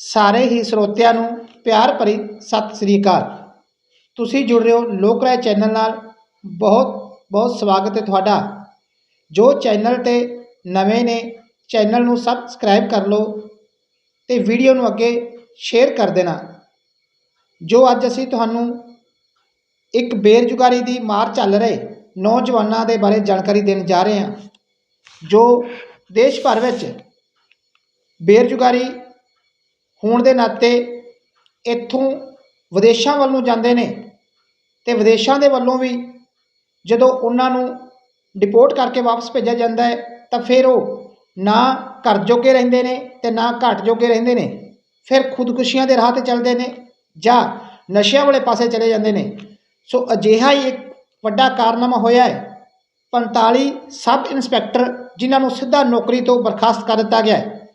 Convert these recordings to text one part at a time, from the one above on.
ਸਾਰੇ ਹੀ ਸਰੋਤਿਆਂ ਨੂੰ ਪਿਆਰ ਭਰੀ ਸਤਿ ਸ੍ਰੀ ਅਕਾਲ। ਤੁਸੀਂ ਜੁੜ ਰਹੇ ਹੋ ਲੋਕ ਰਾਏ ਚੈਨਲ ਨਾਲ। ਬਹੁਤ ਬਹੁਤ ਸਵਾਗਤ ਹੈ ਤੁਹਾਡਾ। ਜੋ ਚੈਨਲ ਤੇ ਨਵੇਂ ਨੇ, ਚੈਨਲ ਨੂੰ ਸਬਸਕ੍ਰਾਈਬ ਕਰ ਲਓ ਤੇ ਵੀਡੀਓ ਨੂੰ ਅੱਗੇ ਸ਼ੇਅਰ ਕਰ ਦੇਣਾ। ਜੋ ਅੱਜ ਅਸੀਂ ਤੁਹਾਨੂੰ ਇੱਕ ਬੇਰੁਜ਼ਗਾਰੀ ਦੀ ਮਾਰ ਚੱਲ ਰਹੇ ਨੌਜਵਾਨਾਂ ਦੇ ਬਾਰੇ ਜਾਣਕਾਰੀ ਦੇਣ ਜਾ ਰਹੇ ਹਾਂ, ਜੋ ਦੇਸ਼ ਭਰ ਵਿੱਚ ਬੇਰੁਜ਼ਗਾਰੀ ਹੋਣ ਦੇ ਨਾਤੇ ਇੱਥੋਂ ਵਿਦੇਸ਼ਾਂ ਵੱਲ ਨੂੰ ਜਾਂਦੇ ਨੇ ਤੇ ਵਿਦੇਸ਼ਾਂ ਦੇ ਵੱਲੋਂ ਵੀ ਜਦੋਂ ਉਹਨਾਂ ਨੂੰ ਡਿਪੋਰਟ ਕਰਕੇ ਵਾਪਸ ਭੇਜਿਆ ਜਾਂਦਾ ਹੈ, ਤਾਂ ਫਿਰ ਉਹ ਨਾ ਘਰ ਜੋਗੇ ਰਹਿੰਦੇ ਨੇ ਤੇ ਨਾ ਘਾਟ ਜੋਗੇ ਰਹਿੰਦੇ ਨੇ। ਫਿਰ ਖੁਦਕੁਸ਼ੀਆਂ ਦੇ ਰਾਹ ਤੇ ਚੱਲਦੇ ਨੇ ਜਾਂ ਨਸ਼ਿਆਂ ਵਾਲੇ ਪਾਸੇ ਚਲੇ ਜਾਂਦੇ ਨੇ। ਸੋ ਅਜਿਹਾ ਹੀ ਇੱਕ ਵੱਡਾ ਕਾਰਨਾਮਾ ਹੋਇਆ ਹੈ। 45 ਸਬ ਇੰਸਪੈਕਟਰ ਜਿਨ੍ਹਾਂ ਨੂੰ ਸਿੱਧਾ ਨੌਕਰੀ ਤੋਂ ਬਰਖਾਸਤ ਕਰ ਦਿੱਤਾ ਗਿਆ ਹੈ।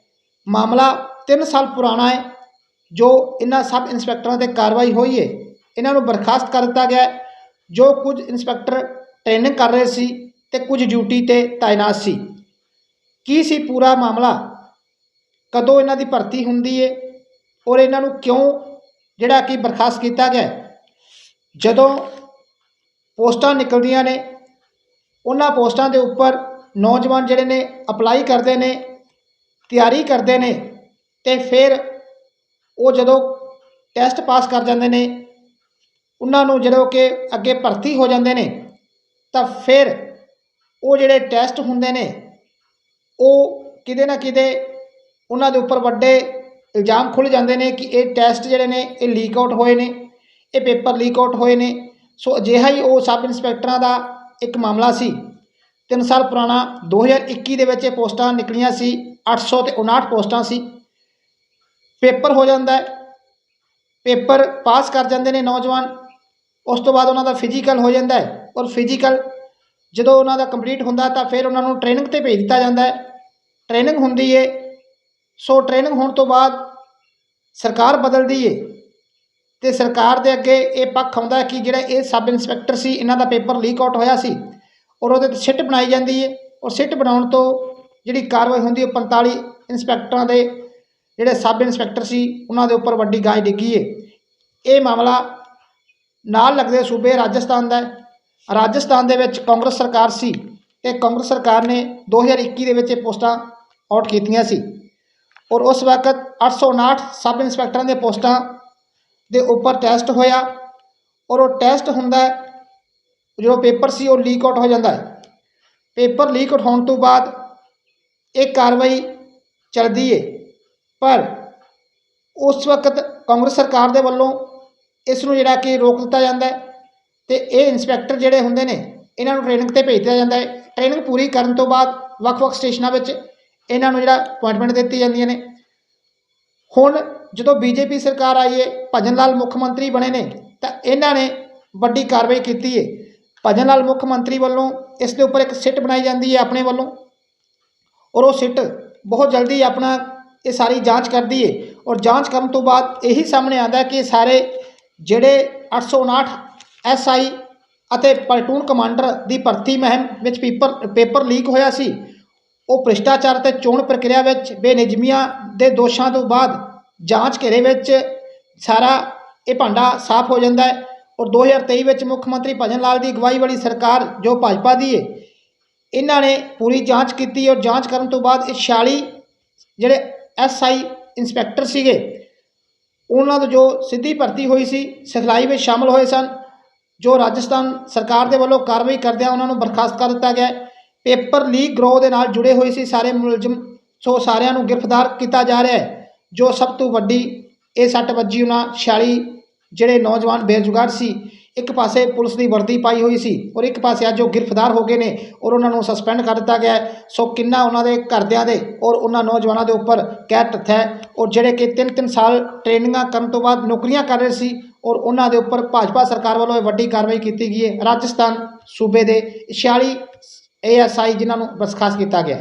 ਮਾਮਲਾ 3 ਸਾਲ ਪੁਰਾਣਾ ਹੈ, ਜੋ ਇਹਨਾਂ ਸਬ ਇੰਸਪੈਕਟਰਾਂ ਤੇ ਕਾਰਵਾਈ ਹੋਈ ਹੈ, ਇਹਨਾਂ ਨੂੰ ਬਰਖਾਸਤ ਕਰ ਦਿੱਤਾ ਗਿਆ ਜੋ ਕੁਝ ਇੰਸਪੈਕਟਰ ਟ੍ਰੇਨਿੰਗ ਕਰ ਰਹੇ ਸੀ ਤੇ ਕੁਝ ਡਿਊਟੀ ਤੇ ਤਾਇਨਾਤ ਸੀ। ਕੀ ਸੀ ਪੂਰਾ ਮਾਮਲਾ? ਕਦੋਂ ਇਹਨਾਂ ਦੀ ਭਰਤੀ ਹੁੰਦੀ ਹੈ ਔਰ ਇਹਨਾਂ ਨੂੰ ਕਿਉਂ ਜਿਹੜਾ ਕਿ ਬਰਖਾਸਤ ਕੀਤਾ ਗਿਆ ਜਦੋਂ ਪੋਸਟਾਂ ਨਿਕਲਦੀਆਂ ਨੇ, ਉਹਨਾਂ ਪੋਸਟਾਂ ਦੇ ਉੱਪਰ ਨੌਜਵਾਨ ਜਿਹੜੇ ਨੇ ਅਪਲਾਈ ਕਰਦੇ ਨੇ, ਤਿਆਰੀ ਕਰਦੇ ਨੇ ਤੇ ਫਿਰ ਉਹ ਜਦੋਂ ਟੈਸਟ ਪਾਸ ਕਰ ਜਾਂਦੇ ਨੇ, ਉਹਨਾਂ ਨੂੰ ਜਦੋਂ ਕਿ ਅੱਗੇ ਭਰਤੀ ਹੋ ਜਾਂਦੇ ਨੇ, ਤਾਂ ਫਿਰ ਉਹ ਜਿਹੜੇ ਟੈਸਟ ਹੁੰਦੇ ਨੇ, ਉਹ ਕਿਤੇ ਨਾ ਕਿਤੇ ਉਹਨਾਂ ਦੇ ਉੱਪਰ ਵੱਡੇ ਇਲਜ਼ਾਮ ਖੁੱਲ੍ਹ ਜਾਂਦੇ ਨੇ ਕਿ ਇਹ ਟੈਸਟ ਜਿਹੜੇ ਨੇ, ਇਹ ਲੀਕ ਆਊਟ ਹੋਏ ਨੇ, ਇਹ ਪੇਪਰ ਲੀਕ ਆਊਟ ਹੋਏ ਨੇ। ਸੋ ਅਜਿਹਾ ਹੀ ਉਹ ਸਬ ਇੰਸਪੈਕਟਰਾਂ ਦਾ ਇੱਕ ਮਾਮਲਾ ਸੀ। 3 ਸਾਲ ਪੁਰਾਣਾ 2021 ਦੇ ਵਿੱਚ ਇਹ ਪੋਸਟਾਂ ਨਿਕਲੀਆਂ ਸੀ 800 ਤੇ 59 ਪੋਸਟਾਂ ਸੀ। ਪੇਪਰ ਹੋ ਜਾਂਦਾ ਹੈ। ਪੇਪਰ ਪਾਸ ਕਰ ਜਾਂਦੇ ਨੇ ਨੌਜਵਾਨ। ਉਸ ਤੋਂ ਬਾਅਦ ਉਹਨਾਂ ਦਾ ਫਿਜ਼ੀਕਲ ਹੋ ਜਾਂਦਾ ਹੈ ਔਰ ਫਿਜ਼ੀਕਲ ਜਦੋਂ ਉਹਨਾਂ ਦਾ ਕੰਪਲੀਟ ਹੁੰਦਾ ਤਾਂ ਫਿਰ ਉਹਨਾਂ ਨੂੰ ਟ੍ਰੇਨਿੰਗ ਤੇ ਭੇਜ ਦਿੱਤਾ ਜਾਂਦਾ ਹੈ। ਟ੍ਰੇਨਿੰਗ ਹੁੰਦੀ ਏ। ਸੋ ਟ੍ਰੇਨਿੰਗ ਹੋਣ ਤੋਂ ਬਾਅਦ ਸਰਕਾਰ ਬਦਲਦੀ ਏ। ਤੇ ਸਰਕਾਰ ਦੇ ਅੱਗੇ ਇਹ ਪੱਖ ਆਉਂਦਾ ਕਿ ਜਿਹੜਾ ਇਹ ਸਬ ਇੰਸਪੈਕਟਰ ਸੀ, ਇਹਨਾਂ ਦਾ ਪੇਪਰ ਲੀਕ ਆਊਟ ਹੋਇਆ ਸੀ ਔਰ ਉਹਦੇ ਤੇ ਸਿੱਟ ਬਣਾਈ ਜਾਂਦੀ ਏ। ਔਰ ਸਿੱਟ ਬਣਾਉਣ ਤੋਂ ਜਿਹੜੀ ਕਾਰਵਾਈ ਹੁੰਦੀ ਉਹ 45 ਇੰਸਪੈਕਟਰਾਂ ਦੇ ਜਿਹੜੇ ਸਬ ਇੰਸਪੈਕਟਰ ਸੀ, ਉਹਨਾਂ ਦੇ ਉੱਪਰ ਵੱਡੀ ਗਾਜ ਡਿੱਗੀ ਏ। ਇਹ ਮਾਮਲਾ ਨਾਲ ਲੱਗਦੇ ਸੂਬੇ ਰਾਜਸਥਾਨ ਦਾ ਹੈ। ਰਾਜਸਥਾਨ ਦੇ ਵਿੱਚ ਕਾਂਗਰਸ ਸਰਕਾਰ ਸੀ ਤੇ ਕਾਂਗਰਸ ਸਰਕਾਰ ਨੇ 2021 ਦੇ ਵਿੱਚ ਇਹ ਪੋਸਟਾਂ ਆਊਟ ਕੀਤੀਆਂ ਸੀ। ਔਰ ਉਸ ਵਕਤ 859 ਸਬ ਇੰਸਪੈਕਟਰਾਂ ਦੇ ਪੋਸਟਾਂ ਦੇ ਉੱਪਰ ਟੈਸਟ ਹੋਇਆ ਔਰ ਉਹ ਟੈਸਟ ਹੁੰਦਾ ਹੈ ਜੋ ਪੇਪਰ ਸੀ, ਉਹ ਲੀਕ ਆਊਟ ਹੋ ਜਾਂਦਾ ਹੈ। ਪੇਪਰ ਲੀਕ ਆਊਟ ਹੋਣ ਤੋਂ ਬਾਅਦ ਇਹ ਕਾਰਵਾਈ ਚੱਲਦੀ ਏ। ਪਰ ਉਸ ਵਕਤ ਕਾਂਗਰਸ ਸਰਕਾਰ ਦੇ ਵੱਲੋਂ ਇਸ ਨੂੰ ਜਿਹੜਾ ਕਿ ਰੋਕ ਦਿੱਤਾ ਜਾਂਦਾ ਹੈ ਤੇ ਇਹ ਇੰਸਪੈਕਟਰ ਜਿਹੜੇ ਹੁੰਦੇ ਨੇ, ਇਹਨਾਂ ਨੂੰ ਟ੍ਰੇਨਿੰਗ ਤੇ ਭੇਜ ਦਿੱਤਾ ਜਾਂਦਾ ਹੈ। ਟ੍ਰੇਨਿੰਗ ਪੂਰੀ ਕਰਨ ਤੋਂ ਬਾਅਦ ਵੱਖ-ਵੱਖ ਸਟੇਸ਼ਨਾਂ ਵਿੱਚ ਇਹਨਾਂ ਨੂੰ ਜਿਹੜਾ ਅਪਾਇੰਟਮੈਂਟ ਦਿੱਤੀ ਜਾਂਦੀਆਂ ਨੇ। ਹੁਣ ਜਦੋਂ ਬੀਜੇਪੀ ਸਰਕਾਰ ਆਈ ਹੈ ਭਜਨ ਲਾਲ ਮੁੱਖ ਮੰਤਰੀ ਬਣੇ ਨੇ, ਤਾਂ ਇਹਨਾਂ ਨੇ ਵੱਡੀ ਕਾਰਵਾਈ ਕੀਤੀ ਹੈ ਭਜਨ ਲਾਲ ਮੁੱਖ ਮੰਤਰੀ ਵੱਲੋਂ ਇਸ ਦੇ ਉੱਪਰ ਇੱਕ ਸਿੱਟ ਬਣਾਈ ਜਾਂਦੀ ਹੈ ਆਪਣੇ ਵੱਲੋਂ। ਔਰ ਉਹ ਸਿੱਟ ਬਹੁਤ ਜਲਦੀ ਆਪਣਾ ਇਹ ਸਾਰੀ ਜਾਂਚ ਕਰਦੀ ਹੈ ਔਰ ਜਾਂਚ ਕਰਨ ਤੋਂ ਬਾਅਦ ਇਹੀ ਸਾਹਮਣੇ ਆਉਂਦਾ ਕਿ ਸਾਰੇ ਜਿਹੜੇ 859 ਐਸਆਈ ਅਤੇ ਪਲਟੂਨ ਕਮਾਂਡਰ ਦੀ ਭਰਤੀ ਮਹਿਮ ਵਿੱਚ ਪੇਪਰ ਪੇਪਰ ਲੀਕ ਹੋਇਆ ਸੀ। ਉਹ ਭ੍ਰਿਸ਼ਟਾਚਾਰ ਅਤੇ ਚੋਣ ਪ੍ਰਕਿਰਿਆ ਵਿੱਚ ਬੇਨਿਯਮੀਆਂ ਦੇ ਦੋਸ਼ਾਂ ਤੋਂ ਬਾਅਦ ਜਾਂਚ ਘੇਰੇ ਵਿੱਚ ਸਾਰਾ ਇਹ ਭਾਂਡਾ ਸਾਫ਼ ਹੋ ਜਾਂਦਾ ਹੈ। ਔਰ 2023 ਵਿੱਚ ਮੁੱਖ ਮੰਤਰੀ ਭਜਨ ਲਾਲ ਦੀ ਅਗਵਾਈ ਵਾਲੀ ਸਰਕਾਰ ਜੋ ਭਾਜਪਾ ਦੀ ਹੈ ਇਹਨਾਂ ਨੇ ਪੂਰੀ ਜਾਂਚ ਕੀਤੀ। ਔਰ ਜਾਂਚ ਕਰਨ ਤੋਂ ਬਾਅਦ ਇਹ 46 ਜਿਹੜੇ ਐਸਆਈ ਇੰਸਪੈਕਟਰ ਸੀਗੇ। ਉਹਨਾਂ ਤੋਂ ਜੋ ਸਿੱਧੀ ਭਰਤੀ ਹੋਈ ਸੀ, ਸਿਖਲਾਈ ਵਿੱਚ ਸ਼ਾਮਲ ਹੋਏ ਸਨ, ਜੋ ਰਾਜਸਥਾਨ ਸਰਕਾਰ ਦੇ ਵੱਲੋਂ ਕਾਰਵਾਈ ਕਰਦਿਆਂ ਉਹਨਾਂ ਨੂੰ ਬਰਖਾਸਤ ਕਰ ਦਿੱਤਾ ਗਿਆ। ਪੇਪਰ ਲੀਕ ਗਰੋਹ ਦੇ ਨਾਲ ਜੁੜੇ ਹੋਏ ਸੀ ਸਾਰੇ ਮੁਲਜ਼ਮ, ਸੋ ਸਾਰਿਆਂ ਨੂੰ ਗ੍ਰਿਫਤਾਰ ਕੀਤਾ ਜਾ ਰਿਹਾ ਹੈ, ਜੋ ਸਭ ਤੋਂ ਵੱਡੀ ਇਹ ਸੱਟ ਵੱਜੀ ਉਹਨਾਂ 46 ਜਿਹੜੇ ਨੌਜਵਾਨ ਬੇਰੁਜ਼ਗਾਰ ਸੀ। ਇੱਕ ਪਾਸੇ ਪੁਲਿਸ ਦੀ ਵਰਦੀ ਪਾਈ ਹੋਈ ਸੀ ਔਰ ਇੱਕ ਪਾਸੇ ਅੱਜ ਉਹ ਗ੍ਰਿਫਤਾਰ ਹੋ ਗਏ ਨੇ ਔਰ ਉਹਨਾਂ ਨੂੰ ਸਸਪੈਂਡ ਕਰ ਦਿੱਤਾ ਗਿਆ ਹੈ। ਸੋ ਕਿੰਨਾ ਉਹਨਾਂ ਦੇ ਘਰਦਿਆਂ ਦੇ ਔਰ ਉਹਨਾਂ ਨੌਜਵਾਨਾਂ ਦੇ ਉੱਪਰ ਕਹਿਰ ਤੱਥ ਹੈ ਔਰ ਜਿਹੜੇ ਕਿ ਤਿੰਨ ਤਿੰਨ ਸਾਲ ਟ੍ਰੇਨਿੰਗਾਂ ਕਰਨ ਤੋਂ ਬਾਅਦ ਨੌਕਰੀਆਂ ਕਰ ਰਹੇ ਸੀ ਔਰ ਉਹਨਾਂ ਦੇ ਉੱਪਰ ਭਾਜਪਾ ਸਰਕਾਰ ਵੱਲੋਂ ਇਹ ਵੱਡੀ ਕਾਰਵਾਈ ਕੀਤੀ ਗਈ ਹੈ। ਰਾਜਸਥਾਨ ਸੂਬੇ ਦੇ 46 ਏਐਸਆਈ ਜਿਨ੍ਹਾਂ ਨੂੰ ਬਰਖਾਸਤ ਕੀਤਾ ਗਿਆ